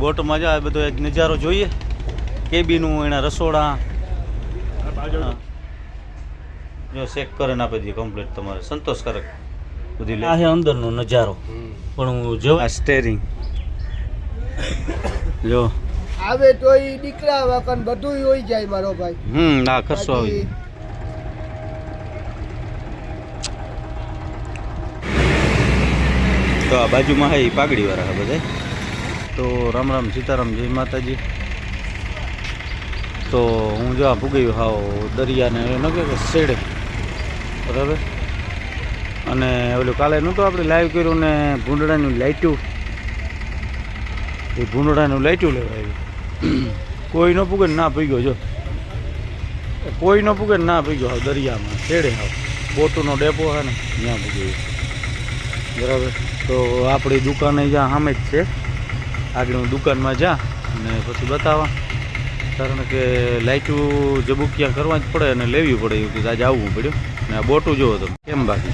બોટમાં જાય બધો એક નજારો જોઈએ. કેબીનું એના રસોડા. જો ચેક કરીને આપી દઈએ કમ્પ્લીટ તમારે. સંતોષકારક બધી આ છે અંદરનો નજારો. પણ હું જો આ સ્ટેરિંગ જો. આવે તો એ દીકરા વાકન બધું હોય જાય મારો ભાઈ. હમ આ ખર્ચો આવી તો આ બાજુમાં હે ઈ પાઘડીવાળા હે બધા. તો રામ રામ સીતારામ, જય માતાજી. તો હું જો આ ભૂગ્યું હાવ દરિયાને ન કે શેડે. બરાબર? અને ઓલું કાલે નહોતું આપણે લાઈવ કર્યું ને ભૂંડળાનું લાઈટ્યું. એ ભૂંડડાનું લાઈટ્યું લેવા આવ્યું. કોઈ ન પૂગે ને ના પી જો. કોઈ ન પૂગે ને ના પી ગયો હાવ દરિયામાં, શેડે હાવ. બોટુનો ડેપો હે ને, ત્યાં પૂગ્યું બરાબર? તો આપણી દુકાને જ્યાં સામે જ છે. આગળ હું દુકાનમાં જા અને પછી બતાવવા કારણ કે લાઇટું જબુકિયા કરવા જ પડે અને લેવી પડે એવું કે આજે આવવું પડ્યું. ને આ બોટું જોવો તમે. કેમ બાકી?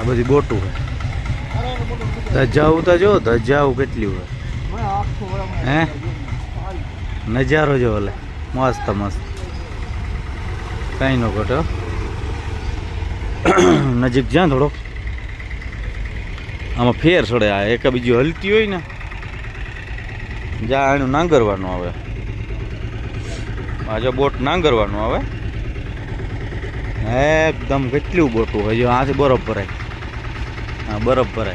આ બધી બોટું હોય. ધજાવું તો જો ધજાવું કેટલી હોય. હે? નજારો જો ઓલે મસ્ત મસ્ત. કાંઈ ન ઘટે નજીક જ્યાં થોડોક. આમાં ફેર સડે આ. એક બીજી હલતી હોય ને જ્યાં એનું નાંગરવાનું આવે. આજે બોટ નાંગરવાનું આવે. એકદમ કેટલું બોટું હોય, જો આથી બરફ ભરાય. હા, બરફ ભરાય.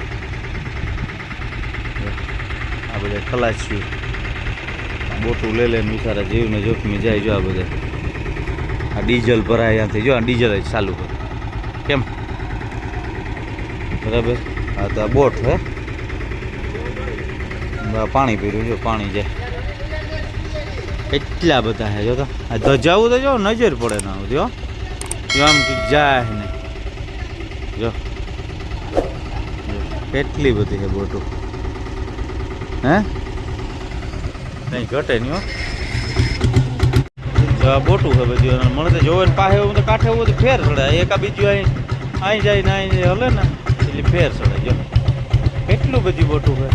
આ બધા ખલાસ્યું બોટું લઈ લઈને બિચારા જીવને જોખમી જાય જો આ બધા. આ ડીઝલ ભરાય ત્યાંથી જો આ ડીઝલ જ ચાલુ કરે કેમ? બરાબર? હા તો આ બોટ હે. પાણી પીર્યું જો પાણી જાય એટલા બધા હે જો તો. આ ધજાવું તો જો, નજર પડે ના જો આમ જાય ને જો. કેટલી બધી છે બોટું. હે? કઈ ઘટે નહીં, હો. બોટું છે બધી મને તો જોવે પાસે હું તો કાંઠે એવું તો ફેર ચડે એકા બીજું અહીં અહીં જાય ને અહીં હલે ને. એટલે ફેર ચડે જો. કેટલું બધી બોટું છે.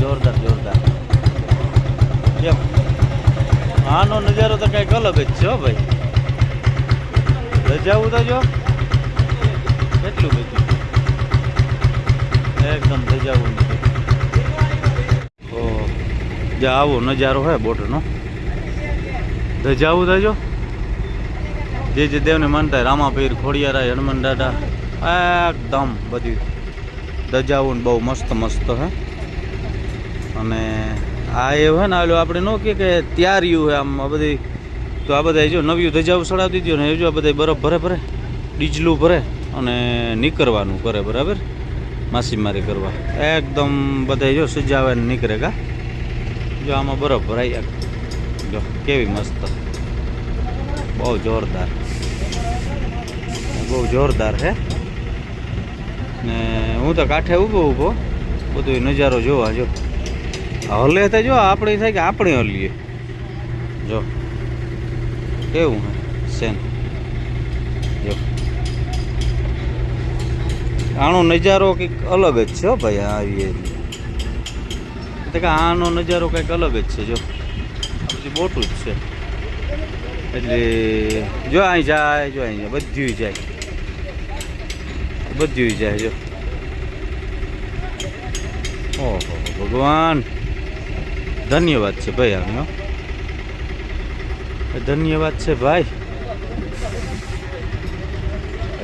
જોરદાર જોરદાર. કેમ આનો નજારો તો કંઈક અલગ જ છે ભાઈ. રજાવું તો જો. કેટલું બધું. એકદમ રજાવું જે, આવો નજારો હોય બોટનો. ધજાવું થજો જે. જે દેવને માનતા રામાપીર ખોડિયારા હનુમાન દાદા, એકદમ બધી ધજાવું બહુ મસ્ત મસ્ત હે. અને આ એ હોય ને આલું આપણે ન કે ત્યાર્યું હે આમ આ બધી, તો આ બધા જો નવી ધજાઓ ચડાવી દીધી ને એ જો આ બધા બરફ ભરે ભરે, ડીજલું ભરે અને નીકળવાનું કરે બરાબર માછીમારી કરવા. એકદમ બધા જો સજાવે નીકળે કા જો આમાં બરફ ભરાઈ જો કેવી મસ્ત. બહુ જોરદાર. બહુ જોરદાર છે ને હું તો કાંઠે ઊભો ઊભો બધું નજારો જોવા જો. હલે તો જો, આપણે થાય કે આપણે હલીએ. જો. કેવું હે? સેન. જો. આનો નજારો કંઈક અલગ જ છે ભાઈ આવીએ એટલે કે આનો નજારો કંઈક અલગ જ છે, જો. પછી મોટું જ છે. એટલે જો અહીં જાય, જો અહીં જાય બધું જાય. બધું જાય, જો. ઓહો, ભગવાન. ધન્યવાદ છે ભાઈ આનો. ધન્યવાદ છે ભાઈ.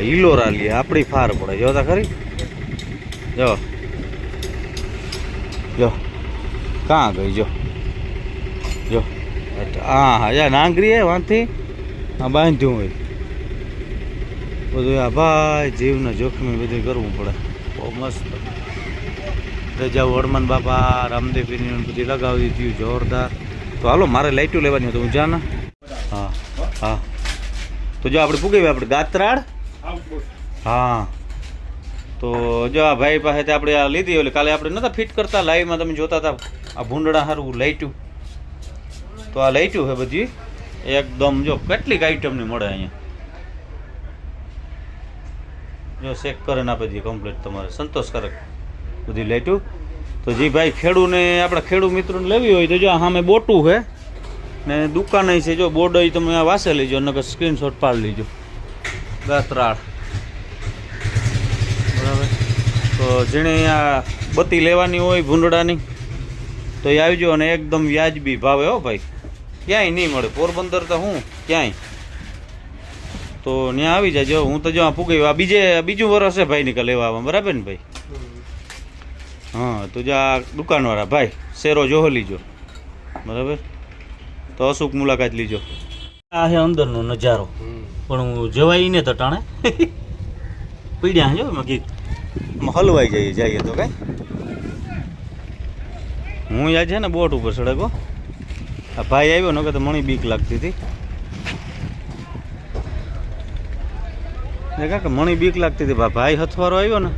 ઈલોરા લે આપણી ફાર પડે. જો ખરી. જો. જો. કાં ગઈ, જો. જો. હા હા યા નાંગરી હે વાંથી. આ બાંધ્યું હોય. બધું આ ભાઈ જીવને જોખમી બધું કરવું પડે. બહુ મસ્ત. રજા હનુમાન બાપા રામદેવની બધી લગાવી દીધી જોરદાર. તો હાલો, મારે લાઈટો લેવાની હતી હું જાને હા હા. તો જો આપણે પૂગી આપણે ગાત્રાળ હા. તો જો આ ભાઈ પાસેથી આપણે આ લીધી એટલે કાલે આપણે નતા ફિટ કરતા લાઈવમાં તમે જોતા હતા આ ભૂંડડા સારું લાઇટું તો આ લાઇટું છે બધી. એકદમ જો કેટલીક આઈટમની મળે અહીંયા. જો ચેક કરીને આપી દઈએ કમ્પ્લીટ તમારે. સંતોષકારક. બધી લાઈટું તો જે ભાઈ ખેડૂને, આપણા ખેડૂ મિત્રોને લેવી હોય તો જો સામે બોટું છે. ને દુકાને છે, જો બોર્ડ તમે આ વાસે લેજો, નકર સ્ક્રીનશોટ પાડી લેજો. ગાત્રાળ. બરાબર? તો જેણે આ બત્તી લેવાની હોય ભૂંડડાની, તો એ આવજો અને એકદમ વ્યાજબી ભાવે હો ભાઈ. ક્યાંય નહીં મળે. પોરબંદર તો હું? ક્યાંય? તો ત્યાં આવી જાજો. હું તો જો આ પૂગી આ બીજે બીજું વરસ છે ભાઈ નીકળે લેવા આવવા. બરાબર ને ભાઈ? હા, તો જે આ દુકાનવાળા, ભાઈ, શેરો જોહો લીજો. બરાબર? તો અશુક મુલાકાત લીજો. આ છે અંદરનો નજારો. પણ હું જવાય ને તટાણે. પીડ્યા જો મગી હલવાઈ જઈએ જઈએ તો કાંઈ. હું યાદ છે ને બોટ ઉપર સડકો આ ભાઈ આવ્યો ને કે તો મણી બીક લાગતી હતી. કાકા મણી બીક લાગતી હતી ભાઈ હથવારો આવ્યો ને.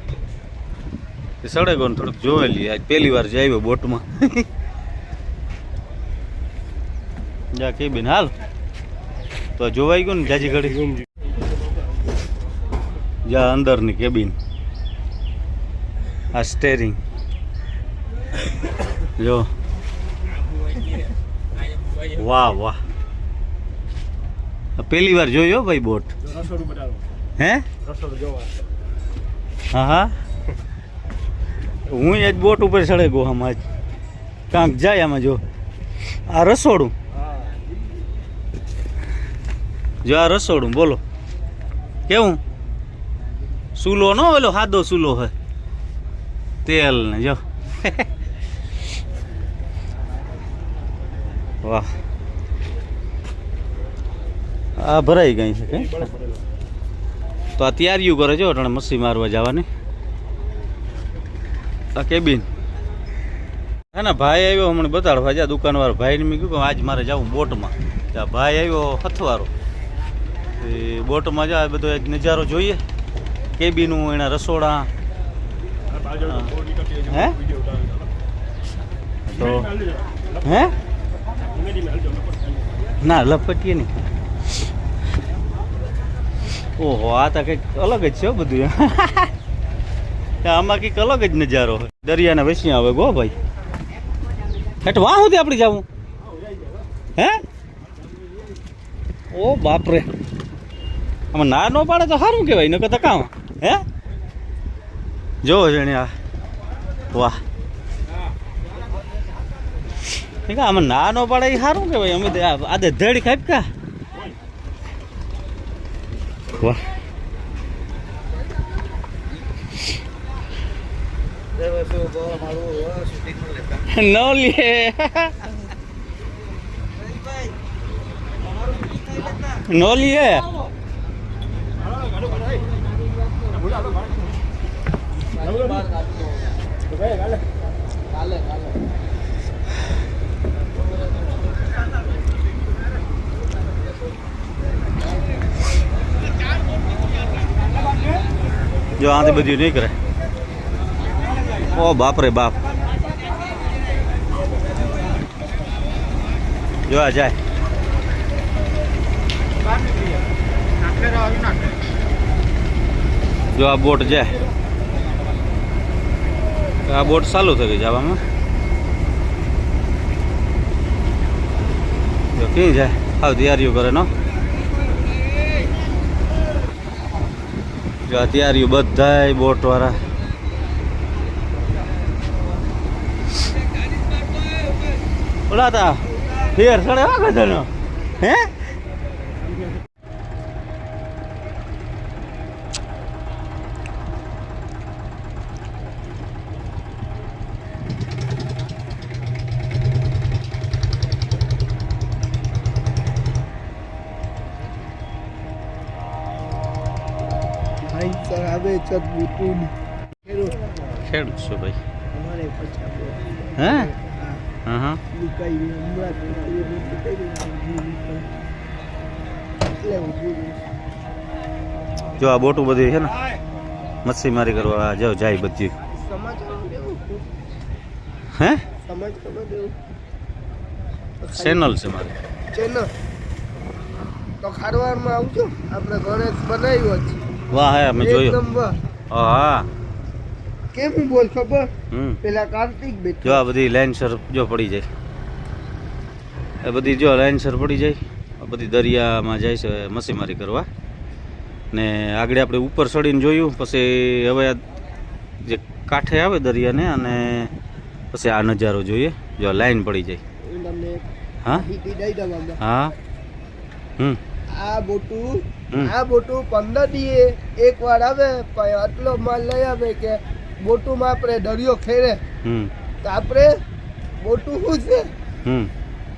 એ સડેગો ને થોડુંક જોયેલી આજ પહેલી વાર જાય બોટમાં. જા કે બેન હાલ. તો જોવાઈ ગયું ને જાજી ઘડી? જા અંદરની કેબિન આ સ્ટેરિંગ જો. વાહ વાહ. પહેલી વાર જોયો ભાઈ બોટ? હે? હા હા. હું આજ બોટ ઉપર ચડે ગો આમાં જ કાંક જાય આમાં જો. આ રસોડું. જો આ રસોડું, બોલો. કેવું? સૂલો નો ઓલો સાદો સૂલો હોય. તેલ ને જો. વાહ. આ ભરાઈ ગઈ છે તો આ તૈયારીઓ કરે છો અટણે મસ્સી મારવા જવાની. આ કેબિન હે ને, ભાઈ આવ્યો હમણાં બતાડવા જ્યાં દુકાનવાળો. ભાઈને મેં કીધું આજ મારે જવું બોટમાં. ત્યાં ભાઈ આવ્યો હથવારો. એ બોટમાં જાય બધો એક નજારો જોઈએ. કેબિનું એના રસોડા. હે? તો, હે? ના, લપટીએ નહીં. ઓહો, આ તો કંઈક અલગ જ છે બધું. આમાં કંઈક અલગ જ નજારો હોય. દરિયાના વેસી આવે ગો ભાઈ. હેઠ વાહ સુધી આપણે જવું. હે? ઓ બાપરે. આમાં ના ન પાડે તો સારું કહેવાય, નકર તો કામ હે? જોવો જણે આ. વાહ. આમાં ના ન પાડે એ સારું કહેવાય. અમે આજે ધડી ખાપકા વાહ. ન લે. નો લીએ જો આથી બધું નહીં કરે. ઓ, બાપ રે બાપ. જોવા જાય. જો આ બોટ જાય. આ બોટ ચાલુ થઈ ગઈ જવામાં જો ક્યાં જાય? આવ તૈયારીઓ કરે, નો? જો તૈયારીઓ બધાય બોટ ઓલા તા ફેર સડે હો ગધેડો. હે? આવે ચત બુટુન ખેડૂત છો ભાઈ? અમારે હે? જો આ બોટું બધી છે ને મચ્છીમારી કરવા જાવ જાય બધી. હે? ચેનલ છે મારી. ચેનલ તો ખારવારમાં આવજો. આપણે ગણેશ બનાવ્યો છે. વાહ હે અમે જોયો. હા. કેમ હું બોલ ખબર પેલા કાર્તિક બે જો આ બધી લાઇનસર જો પડી જાય. એ બધી જો લાઇનસર પડી જાય આ બધી દરિયામાં જાય છે મસીમારી કરવા. ને આગળ આપણે ઉપર ચડીને જોયું પછી હવે જે કાંઠે આવે દરિયાને અને પછી આ નજારો જોઈએ જો લાઈન પડી જાય. હા. હા? હમ. આ બોટું. આ બોટું પંદર દીએ એક વાર આવે આટલો માલ લઈ આવે કે બોટુમાં આપણે દરિયો ખેરે તો આપણે બોટું શું છે?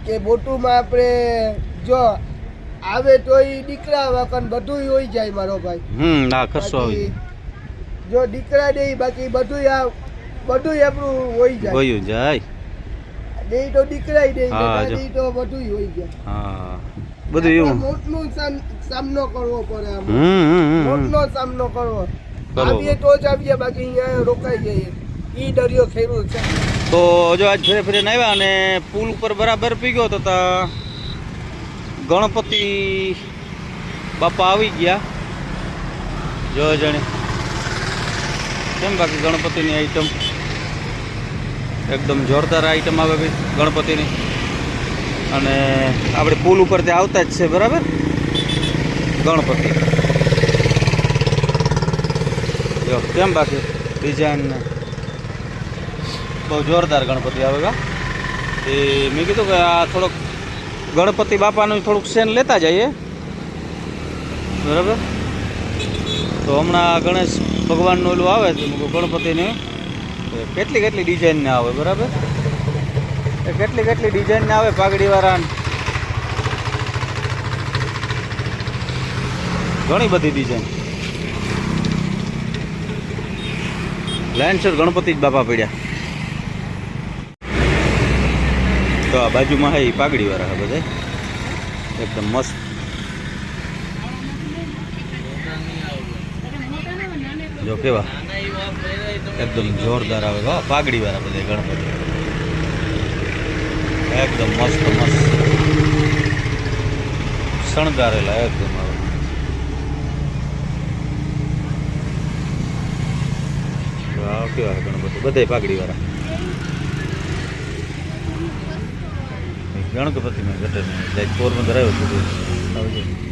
કે બોટુમાં આપણે જો આવે તોય દીકરા વગર બધું હોય જાય મારો ભાઈ. હમ આ ખર્ચો આવી. જો દીકરા દે બાકી બધું આ બધું આપણું હોય જાય. હોય જાય. દે તો દીકરા દે. દે તો બધું હોય જાય. હા. બધું એવું. મોટનો સામનો કરવો પડે મોટનો સામનો કરવો. આવીએ તો જ આવીએ બાકી અહીંયા રોકાઈ જઈએ. ઈ દરિયો ખેડૂત છે. તો જો આજ ફેરે ફેરીને આવ્યા અને પુલ ઉપર બરાબર પી ગયો તો તા ગણપતિ બાપા આવી ગયા. જો જાણે. કેમ બાકી ગણપતિની આઈટમ એકદમ જોરદાર આઈટમ આવે ભાઈ ગણપતિની. અને આપણે પુલ ઉપર ત્યાં આવતા જ છે બરાબર? ગણપતિ. જો કેમ બાકી? ડિઝાઇન બહુ જોરદાર ગણપતિ આવે કા? એ મેં કીધું કે આ થોડોક ગણપતિ બાપાનું થોડુંક સેન લેતા જઈએ. બરાબર? તો હમણાં ગણેશ ભગવાનનું ઓલું આવે ગણપતિની. કેટલી કેટલી ડિઝાઇનને આવે, બરાબર? એ કેટલી કેટલી ડિઝાઇનને આવે પાઘડીવાળા ઘણી બધી ડિઝાઇન લાઇનસર ગણપતિ જ બાપા પડ્યા. તો આ બાજુમાં હે પાઘડી વાળા હે બધા એકદમ મસ્ત. જો કેવા. એકદમ જોરદાર આવે હા પાઘડી વાળા બધા ગણપતિ. એકદમ મસ્ત મસ્ત. શણગારેલા, એકદમ. વાહ કેવા ગણપતિ બધા. પાઘડી વાળા ગણપતિ મેં ઘટે પોરબંદર આવ્યો આવજો.